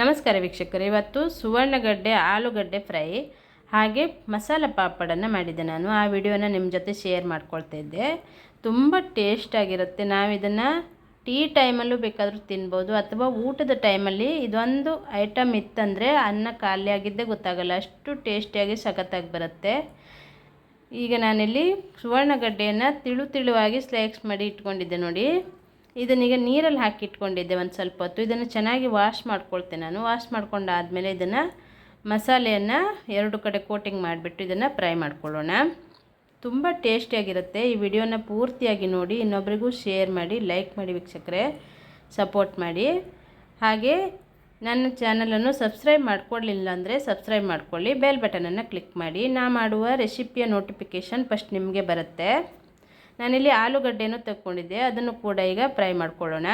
ನಮಸ್ಕಾರ ವೀಕ್ಷಕರು. ಇವತ್ತು ಸುವರ್ಣಗಡ್ಡೆ, ಆಲೂಗಡ್ಡೆ ಫ್ರೈ ಹಾಗೆ ಮಸಾಲ ಪಾಪಡನ್ನು ಮಾಡಿದ್ದೆ ನಾನು. ಆ ವಿಡಿಯೋನ ನಿಮ್ಮ ಜೊತೆ ಶೇರ್ ಮಾಡ್ಕೊಳ್ತಾ ಇದ್ದೆ. ತುಂಬ ಟೇಸ್ಟಾಗಿರುತ್ತೆ ನಾವು ಇದನ್ನು ಟೀ ಟೈಮಲ್ಲೂ ಬೇಕಾದರೂ ತಿನ್ಬೋದು ಅಥವಾ ಊಟದ ಟೈಮಲ್ಲಿ ಇದೊಂದು ಐಟಮ್ ಇತ್ತಂದರೆ ಅನ್ನ ಖಾಲಿಯಾಗಿದ್ದೇ ಗೊತ್ತಾಗಲ್ಲ. ಅಷ್ಟು ಟೇಸ್ಟಿಯಾಗಿ ಸಖತ್ತಾಗಿ ಬರುತ್ತೆ. ಈಗ ನಾನಿಲ್ಲಿ ಸುವರ್ಣಗಡ್ಡೆಯನ್ನು ತಿಳು ತಿಳುವಾಗಿ ಸ್ಲೈಕ್ಸ್ ಮಾಡಿ ಇಟ್ಕೊಂಡಿದ್ದೆ ನೋಡಿ. ಇದನ್ನೀಗ ನೀರಲ್ಲಿ ಹಾಕಿಟ್ಕೊಂಡಿದ್ದೆ ಒಂದು ಸ್ವಲ್ಪ ಹೊತ್ತು. ಇದನ್ನು ಚೆನ್ನಾಗಿ ವಾಶ್ ಮಾಡ್ಕೊಳ್ತೇನೆ ನಾನು. ವಾಶ್ ಮಾಡ್ಕೊಂಡಾದಮೇಲೆ ಇದನ್ನು ಮಸಾಲೆಯನ್ನು ಎರಡು ಕಡೆ ಕೋಟಿಂಗ್ ಮಾಡಿಬಿಟ್ಟು ಇದನ್ನು ಫ್ರೈ ಮಾಡ್ಕೊಳ್ಳೋಣ. ತುಂಬ ಟೇಸ್ಟಿಯಾಗಿರುತ್ತೆ ಈ ವಿಡಿಯೋನ ಪೂರ್ತಿಯಾಗಿ ನೋಡಿ, ಇನ್ನೊಬ್ರಿಗೂ ಶೇರ್ ಮಾಡಿ ಲೈಕ್ ಮಾಡಿ, ವೀಕ್ಷಕರೇ ಸಪೋರ್ಟ್ ಮಾಡಿ. ಹಾಗೆ ನನ್ನ ಚಾನಲನ್ನು ಸಬ್ಸ್ಕ್ರೈಬ್ ಮಾಡ್ಕೊಳ್ಳಿಲ್ಲ ಅಂದರೆ ಸಬ್ಸ್ಕ್ರೈಬ್ ಮಾಡ್ಕೊಳ್ಳಿ ಬೆಲ್ ಬಟನನ್ನು ಕ್ಲಿಕ್ ಮಾಡಿ. ನಾ ಮಾಡುವ ರೆಸಿಪಿಯ ನೋಟಿಫಿಕೇಷನ್ ಫಸ್ಟ್ ನಿಮಗೆ ಬರುತ್ತೆ. ನಾನಿಲ್ಲಿ ಆಲೂಗಡ್ಡೆನೂ ತಕ್ಕೊಂಡಿದ್ದೆ, ಅದನ್ನು ಕೂಡ ಈಗ ಫ್ರೈ ಮಾಡ್ಕೊಳ್ಳೋಣ.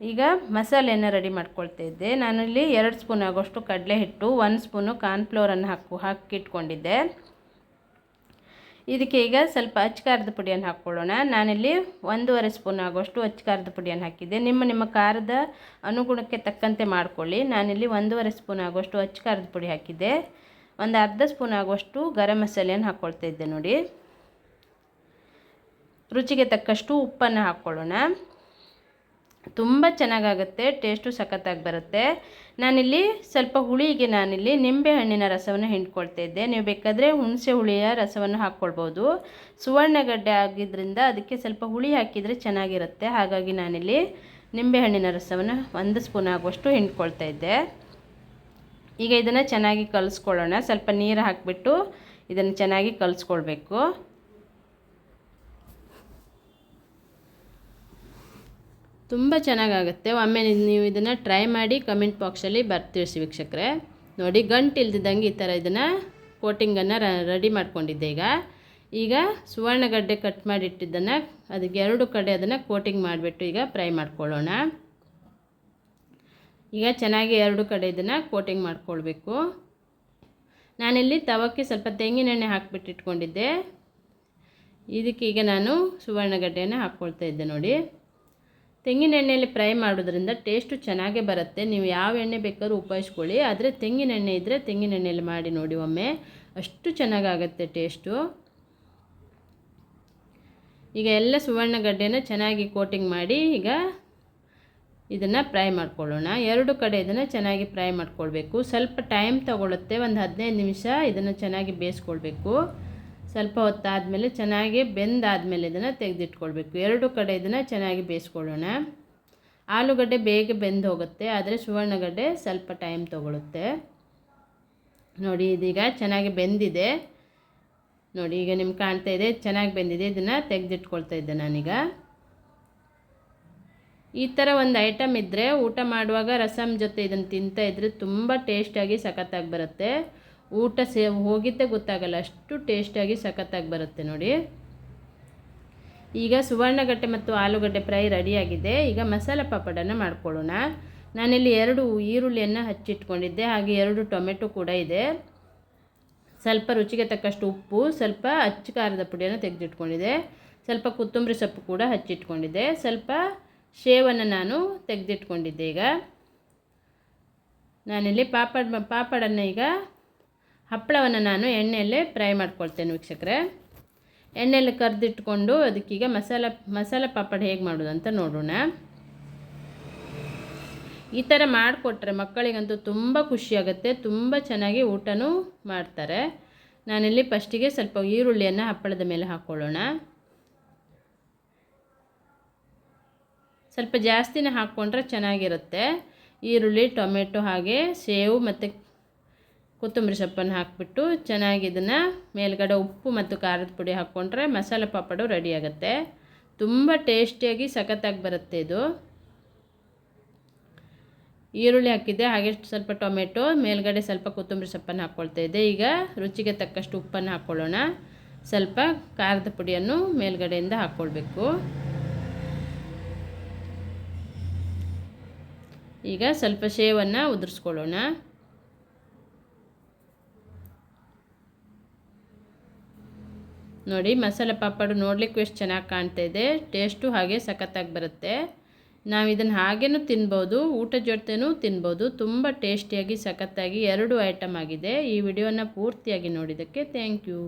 ಈಗ ಮಸಾಲೆಯನ್ನು ರೆಡಿ ಮಾಡ್ಕೊಳ್ತಾ ಇದ್ದೆ. ನಾನಿಲ್ಲಿ ಎರಡು ಸ್ಪೂನ್ ಆಗೋಷ್ಟು ಕಡಲೆ ಹಿಟ್ಟು ಒಂದು ಸ್ಪೂನು ಕಾರ್ನ್ಫ್ಲೋರನ್ನು ಹಾಕು, ಹಾಕಿಟ್ಕೊಂಡಿದ್ದೆ. ಇದಕ್ಕೆ ಈಗ ಸ್ವಲ್ಪ ಅಚ್ಚಕಾರದ ಪುಡಿಯನ್ನು ಹಾಕ್ಕೊಳ್ಳೋಣ. ನಾನಿಲ್ಲಿ ಒಂದೂವರೆ ಸ್ಪೂನ್ ಆಗೋಷ್ಟು ಅಚ್ಚಕಾರದ ಪುಡಿಯನ್ನು ಹಾಕಿದ್ದೆ. ನಿಮ್ಮ ನಿಮ್ಮ ಖಾರದ ಅನುಗುಣಕ್ಕೆ ತಕ್ಕಂತೆ ಮಾಡ್ಕೊಳ್ಳಿ. ನಾನಿಲ್ಲಿ ಒಂದೂವರೆ ಸ್ಪೂನ್ ಆಗೋಷ್ಟು ಅಚ್ಚಕಾರದ ಪುಡಿ ಹಾಕಿದ್ದೆ. ಒಂದು ಅರ್ಧ ಸ್ಪೂನ್ ಆಗುವಷ್ಟು ಗರಂ ಮಸಾಲೆಯನ್ನು ಹಾಕ್ಕೊಳ್ತಾ ಇದ್ದೆ ನೋಡಿ. ರುಚಿಗೆ ತಕ್ಕಷ್ಟು ಉಪ್ಪನ್ನು ಹಾಕ್ಕೊಳ್ಳೋಣ. ತುಂಬ ಚೆನ್ನಾಗಾಗುತ್ತೆ, ಟೇಸ್ಟು ಸಖತ್ತಾಗಿ ಬರುತ್ತೆ. ನಾನಿಲ್ಲಿ ಸ್ವಲ್ಪ ಹುಳಿಗೆ ನಾನಿಲ್ಲಿ ನಿಂಬೆ ಹಣ್ಣಿನ ರಸವನ್ನು ಹಿಂಡ್ಕೊಳ್ತಾ ಇದ್ದೆ. ನೀವು ಬೇಕಾದರೆ ಹುಣಸೆ ಹುಳಿಯ ರಸವನ್ನು ಹಾಕ್ಕೊಳ್ಬೋದು. ಸುವರ್ಣಗಡ್ಡೆ ಆಗಿದ್ದರಿಂದ ಅದಕ್ಕೆ ಸ್ವಲ್ಪ ಹುಳಿ ಹಾಕಿದರೆ ಚೆನ್ನಾಗಿರುತ್ತೆ. ಹಾಗಾಗಿ ನಾನಿಲ್ಲಿ ನಿಂಬೆ ಹಣ್ಣಿನ ರಸವನ್ನು ಒಂದು ಸ್ಪೂನ್ ಆಗುವಷ್ಟು ಹಿಂಡ್ಕೊಳ್ತಾ ಇದ್ದೆ. ಈಗ ಇದನ್ನು ಚೆನ್ನಾಗಿ ಕಲಿಸ್ಕೊಳ್ಳೋಣ. ಸ್ವಲ್ಪ ನೀರು ಹಾಕಿಬಿಟ್ಟು ಇದನ್ನು ಚೆನ್ನಾಗಿ ಕಲಿಸ್ಕೊಳ್ಬೇಕು. ತುಂಬ ಚೆನ್ನಾಗಾಗುತ್ತೆ. ಒಮ್ಮೆ ನೀವು ಇದನ್ನು ಟ್ರೈ ಮಾಡಿ ಕಮೆಂಟ್ ಬಾಕ್ಸಲ್ಲಿ ಬರ್ತಿಳಿಸಿ ವೀಕ್ಷಕರೇ. ನೋಡಿ, ಗಂಟು ಇಲ್ದಿದ್ದಂಗೆ ಈ ಥರ ಇದನ್ನು ಕೋಟಿಂಗನ್ನು ರೆಡಿ ಮಾಡ್ಕೊಂಡಿದ್ದೆ ಈಗ. ಈಗ ಸುವರ್ಣಗಡ್ಡೆ ಕಟ್ ಮಾಡಿಟ್ಟಿದ್ದನ್ನು, ಅದಕ್ಕೆ ಎರಡು ಕಡೆ ಅದನ್ನು ಕೋಟಿಂಗ್ ಮಾಡಿಬಿಟ್ಟು ಈಗ ಫ್ರೈ ಮಾಡ್ಕೊಳ್ಳೋಣ. ಈಗ ಚೆನ್ನಾಗಿ ಎರಡು ಕಡೆ ಇದನ್ನು ಕೋಟಿಂಗ್ ಮಾಡ್ಕೊಳ್ಬೇಕು. ನಾನಿಲ್ಲಿ ತವಕ್ಕೆ ಸ್ವಲ್ಪ ತೆಂಗಿನೆಣ್ಣೆ ಹಾಕ್ಬಿಟ್ಟು ಇಟ್ಕೊಂಡಿದ್ದೆ ಇದಕ್ಕೆ ಈಗ ನಾನು ಸುವರ್ಣಗಡ್ಡೆಯನ್ನು ಹಾಕ್ಕೊಳ್ತಾ ಇದ್ದೆ ನೋಡಿ. ತೆಂಗಿನ ಎಣ್ಣೆಯಲ್ಲಿ ಫ್ರೈ ಮಾಡೋದ್ರಿಂದ ಟೇಸ್ಟು ಚೆನ್ನಾಗೇ ಬರುತ್ತೆ. ನೀವು ಯಾವ ಎಣ್ಣೆ ಬೇಕಾದ್ರೂ ಉಪಯೋಗಿಸ್ಕೊಳ್ಳಿ. ಆದರೆ ತೆಂಗಿನ ಎಣ್ಣೆ ಇದ್ದರೆ ತೆಂಗಿನ ಎಣ್ಣೆಯಲ್ಲಿ ಮಾಡಿ ನೋಡಿ ಒಮ್ಮೆ. ಅಷ್ಟು ಚೆನ್ನಾಗಾಗತ್ತೆ ಟೇಸ್ಟು. ಈಗ ಎಲ್ಲ ಸುವರ್ಣಗಡ್ಡೆನ ಚೆನ್ನಾಗಿ ಕೋಟಿಂಗ್ ಮಾಡಿ ಈಗ ಇದನ್ನು ಫ್ರೈ ಮಾಡ್ಕೊಳ್ಳೋಣ. ಎರಡು ಕಡೆ ಇದನ್ನು ಚೆನ್ನಾಗಿ ಫ್ರೈ ಮಾಡ್ಕೊಳ್ಬೇಕು. ಸ್ವಲ್ಪ ಟೈಮ್ ತಗೊಳ್ಳುತ್ತೆ ಒಂದು ಹದಿನೈದು ನಿಮಿಷ ಇದನ್ನು ಚೆನ್ನಾಗಿ ಬೇಯಿಸ್ಕೊಳ್ಬೇಕು. ಸ್ವಲ್ಪ ಹೊತ್ತಾದಮೇಲೆ ಚೆನ್ನಾಗಿ ಬೆಂದಾದಮೇಲೆ ಇದನ್ನು ತೆಗೆದಿಟ್ಕೊಳ್ಬೇಕು. ಎರಡು ಕಡೆ ಇದನ್ನು ಚೆನ್ನಾಗಿ ಬೇಯಿಸ್ಕೊಳ್ಳೋಣ. ಆಲೂಗಡ್ಡೆ ಬೇಗ ಬೆಂದು ಹೋಗುತ್ತೆ, ಆದರೆ ಸುವರ್ಣಗಡ್ಡೆ ಸ್ವಲ್ಪ ಟೈಮ್ ತೊಗೊಳುತ್ತೆ. ನೋಡಿ, ಇದೀಗ ಚೆನ್ನಾಗಿ ಬೆಂದಿದೆ. ನೋಡಿ, ಈಗ ನಿಮ್ಗೆ ಕಾಣ್ತಾ ಇದೆ, ಚೆನ್ನಾಗಿ ಬೆಂದಿದೆ. ಇದನ್ನು ತೆಗೆದಿಟ್ಕೊಳ್ತಾ ಇದ್ದೆ ನಾನೀಗ. ಈ ಥರ ಒಂದು ಐಟಮ್ ಇದ್ದರೆ ಊಟ ಮಾಡುವಾಗ ರಸಮ್ ಜೊತೆ ಇದನ್ನು ತಿಂತಾ ಇದ್ದರೆ ತುಂಬ ಟೇಸ್ಟಾಗಿ ಸಖತ್ತಾಗಿ ಬರುತ್ತೆ. ಊಟ ಸೇ ಹೋಗಿದ್ದೇ ಗೊತ್ತಾಗಲ್ಲ. ಅಷ್ಟು ಟೇಸ್ಟಾಗಿ ಸಖತ್ತಾಗಿ ಬರುತ್ತೆ ನೋಡಿ. ಈಗ ಸುವರ್ಣಗಡ್ಡೆ ಮತ್ತು ಆಲೂಗಡ್ಡೆ ಫ್ರೈ ರೆಡಿಯಾಗಿದೆ. ಈಗ ಮಸಾಲ ಪಾಪಡನ್ನು ಮಾಡ್ಕೊಳ್ಳೋಣ. ನಾನಿಲ್ಲಿ ಎರಡು ಈರುಳ್ಳಿಯನ್ನು ಹಚ್ಚಿಟ್ಕೊಂಡಿದ್ದೆ. ಹಾಗೆ ಎರಡು ಟೊಮೆಟೊ ಕೂಡ ಇದೆ. ಸ್ವಲ್ಪ ರುಚಿಗೆ ತಕ್ಕಷ್ಟು ಉಪ್ಪು, ಸ್ವಲ್ಪ ಅಚ್ಚ ಖಾರದ ಪುಡಿಯನ್ನು ತೆಗೆದಿಟ್ಕೊಂಡಿದ್ದೆ. ಸ್ವಲ್ಪ ಕೊತ್ತಂಬರಿ ಸೊಪ್ಪು ಕೂಡ ಹಚ್ಚಿಟ್ಕೊಂಡಿದ್ದೆ. ಸ್ವಲ್ಪ ಶೇವನ್ನು ನಾನು ತೆಗೆದಿಟ್ಕೊಂಡಿದ್ದೆ ಈಗ. ನಾನಿಲ್ಲಿ ಪಾಪಡ್ ಪಾಪಡನ್ನು ಈಗ ಹಪ್ಪಳವನ್ನು ನಾನು ಎಣ್ಣೆಯಲ್ಲೇ ಫ್ರೈ ಮಾಡ್ಕೊಳ್ತೇನೆ ವೀಕ್ಷಕರೇ. ಎಣ್ಣೆಯಲ್ಲಿ ಕರೆದಿಟ್ಕೊಂಡು ಅದಕ್ಕೀಗ ಮಸಾಲ ಮಸಾಲ ಪಾಪಡ್ ಹೇಗೆ ಮಾಡೋದು ಅಂತ ನೋಡೋಣ. ಈ ಥರ ಮಾಡಿಕೊಟ್ರೆ ಮಕ್ಕಳಿಗಂತೂ ತುಂಬ ಖುಷಿಯಾಗುತ್ತೆ, ತುಂಬ ಚೆನ್ನಾಗಿ ಊಟನೂ ಮಾಡ್ತಾರೆ. ನಾನಿಲ್ಲಿ ಫಸ್ಟಿಗೆ ಸ್ವಲ್ಪ ಈರುಳ್ಳಿಯನ್ನು ಹಪ್ಪಳದ ಮೇಲೆ ಹಾಕ್ಕೊಳ್ಳೋಣ. ಸ್ವಲ್ಪ ಜಾಸ್ತಿನೇ ಹಾಕ್ಕೊಂಡ್ರೆ ಚೆನ್ನಾಗಿರುತ್ತೆ. ಈರುಳ್ಳಿ, ಟೊಮೆಟೊ ಹಾಗೆ ಸೇವು ಮತ್ತು ಕೊತ್ತಂಬರಿ ಸೊಪ್ಪನ್ನು ಹಾಕಿಬಿಟ್ಟು ಚೆನ್ನಾಗಿ ಇದನ್ನು ಮೇಲ್ಗಡೆ ಉಪ್ಪು ಮತ್ತು ಖಾರದ ಪುಡಿ ಹಾಕ್ಕೊಂಡ್ರೆ ಮಸಾಲೆ ಪಾಪಡು ರೆಡಿಯಾಗುತ್ತೆ ತುಂಬ ಟೇಸ್ಟಿಯಾಗಿ ಸಖತ್ತಾಗಿ ಬರುತ್ತೆ ಇದು. ಈರುಳ್ಳಿ ಹಾಕಿದ್ದೆ, ಹಾಗೆ ಸ್ವಲ್ಪ ಟೊಮೆಟೊ, ಮೇಲ್ಗಡೆ ಸ್ವಲ್ಪ ಕೊತ್ತಂಬರಿ ಸೊಪ್ಪನ್ನು ಹಾಕ್ಕೊಳ್ತಾ ಇದ್ದೆ. ಈಗ ರುಚಿಗೆ ತಕ್ಕಷ್ಟು ಉಪ್ಪನ್ನು ಹಾಕ್ಕೊಳ್ಳೋಣ. ಸ್ವಲ್ಪ ಖಾರದ ಪುಡಿಯನ್ನು ಮೇಲ್ಗಡೆಯಿಂದ ಹಾಕ್ಕೊಳ್ಬೇಕು. ಈಗ ಸ್ವಲ್ಪ ಶೇವನ್ನು ಉದುರಿಸ್ಕೊಳ್ಳೋಣ. ನೋಡಿ, ಮಸಾಲೆ ಪಾಪಡು ನೋಡಲಿಕ್ಕೂ ಎಷ್ಟು ಚೆನ್ನಾಗಿ ಕಾಣ್ತಾ ಇದೆ. ಟೇಸ್ಟು ಹಾಗೆ ಸಖತ್ತಾಗಿ ಬರುತ್ತೆ. ನಾವು ಇದನ್ನು ಹಾಗೇನೂ ತಿನ್ಬೋದು, ಊಟ ಜೊತೆನೂ ತಿನ್ಬೋದು. ತುಂಬ ಟೇಸ್ಟಿಯಾಗಿ ಸಖತ್ತಾಗಿ ಎರಡು ಐಟಮ್ ಆಗಿದೆ. ಈ ವಿಡಿಯೋನ ಪೂರ್ತಿಯಾಗಿ ನೋಡಿದ್ದಕ್ಕೆ ಥ್ಯಾಂಕ್ ಯು